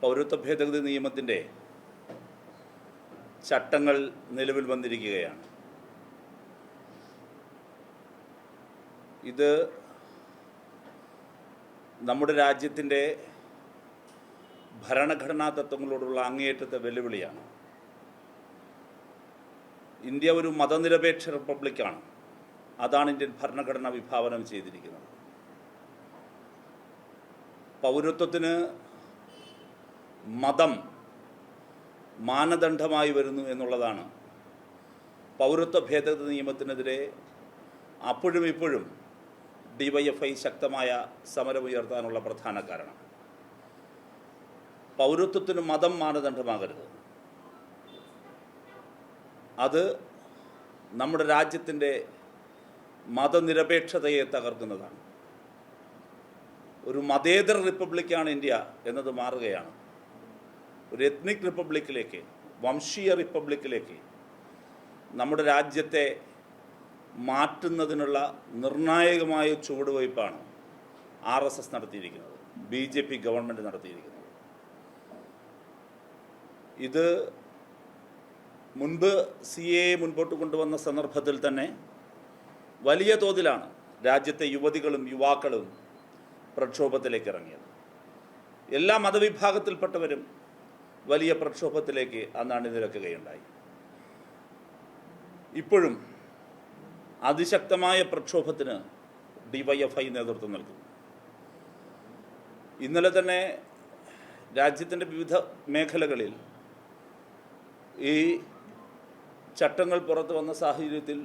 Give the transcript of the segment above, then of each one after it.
പൗരത്വ ഭേദഗതി നിയമത്തിന്റെ ചട്ടങ്ങൾ നിലവിൽ വന്നിരിക്കുകയാണ്. ഇത് നമ്മുടെ രാജ്യത്തിന്റെ ഭരണഘടനാ തത്വങ്ങളോടുള്ള അങ്ങേയറ്റത്തെ വെല്ലുവിളിയാണ്. ഇന്ത്യ ഒരു മതനിരപേക്ഷ റിപ്പബ്ലിക്കാണ്. അതാണ് ഇന്ത്യൻ ഭരണഘടന വിഭാവനം ചെയ്തിരിക്കുന്നത്. പൗരത്വത്തിന് മതം മാനദണ്ഡമായി വരുന്നു എന്നുള്ളതാണ്. പൗരത്വ ഭേദഗതി നിയമത്തിനെതിരെ അപ്പോഴും ഇപ്പോഴും ഡിവൈഎഫ്ഐ ശക്തമായ സമരമുയർത്താനുള്ള പ്രധാന കാരണം. പൗരത്വത്തിന് മതം മാനദണ്ഡമാകരുത്. അത് നമ്മുടെ രാജ്യത്തിന്റെ മതനിരപേക്ഷതയെ തകർക്കുന്നതാണ്. ഒരു മതേതര റിപ്പബ്ലിക്കാണ് ഇന്ത്യ എന്നത് മാറുകയാണ്. ഒരു എത്നിക് റിപ്പബ്ലിക്കിലേക്ക് വംശീയ റിപ്പബ്ലിക്കിലേക്ക് നമ്മുടെ രാജ്യത്തെ മാറ്റുന്നതിനുള്ള നിർണായകമായ ചുവടുവയ്പ്പാണ് ആർ എസ് എസ് നടത്തിയിരിക്കുന്നത് ബി ജെ പി ഗവൺമെന്റ് നടത്തിയിരിക്കുന്നത്. ഇത് മുൻപ് സി എ മുൻപോട്ട് കൊണ്ടുവന്ന സന്ദർഭത്തിൽ തന്നെ വലിയ തോതിലാണ് രാജ്യത്തെ യുവതികളും യുവാക്കളും പ്രക്ഷോഭത്തിലേക്ക് ഇറങ്ങിയത്. എല്ലാ മതവിഭാഗത്തിൽപ്പെട്ടവരും വലിയ പ്രക്ഷോഭത്തിലേക്ക് അന്ന് അണിനിരക്കുകയുണ്ടായി ഇപ്പോഴും അതിശക്തമായ പ്രക്ഷോഭത്തിന് ഡിവൈഎഫ്ഐ നേതൃത്വം നൽകുന്നു. ഇന്നലെ തന്നെ രാജ്യത്തിന്റെ വിവിധ മേഖലകളിൽ ഈ ചട്ടങ്ങൾ പുറത്തു വന്ന സാഹചര്യത്തിൽ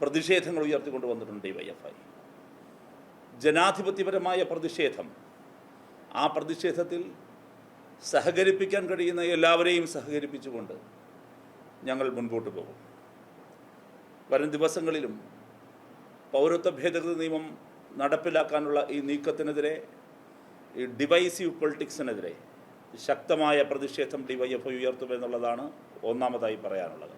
പ്രതിഷേധങ്ങൾ ഉയർത്തിക്കൊണ്ട് വന്നിട്ടുണ്ട് ഡിവൈഎഫ്ഐ. ജനാധിപത്യപരമായ പ്രതിഷേധം ആ പ്രതിഷേധത്തിൽ സഹകരിപ്പിക്കാൻ കഴിയുന്ന എല്ലാവരെയും സഹകരിപ്പിച്ചുകൊണ്ട് ഞങ്ങൾ മുൻപോട്ട് പോകും. വരും ദിവസങ്ങളിലും പൗരത്വ ഭേദഗതി നിയമം നടപ്പിലാക്കാനുള്ള ഈ നീക്കത്തിനെതിരെ ഈ ഡിവൈസീവ് പൊളിറ്റിക്സിനെതിരെ ശക്തമായ പ്രതിഷേധം ഡിവൈഎഫ്ഐ ഉയർത്തുമെന്നുള്ളതാണ് ഒന്നാമതായി പറയാനുള്ളത്.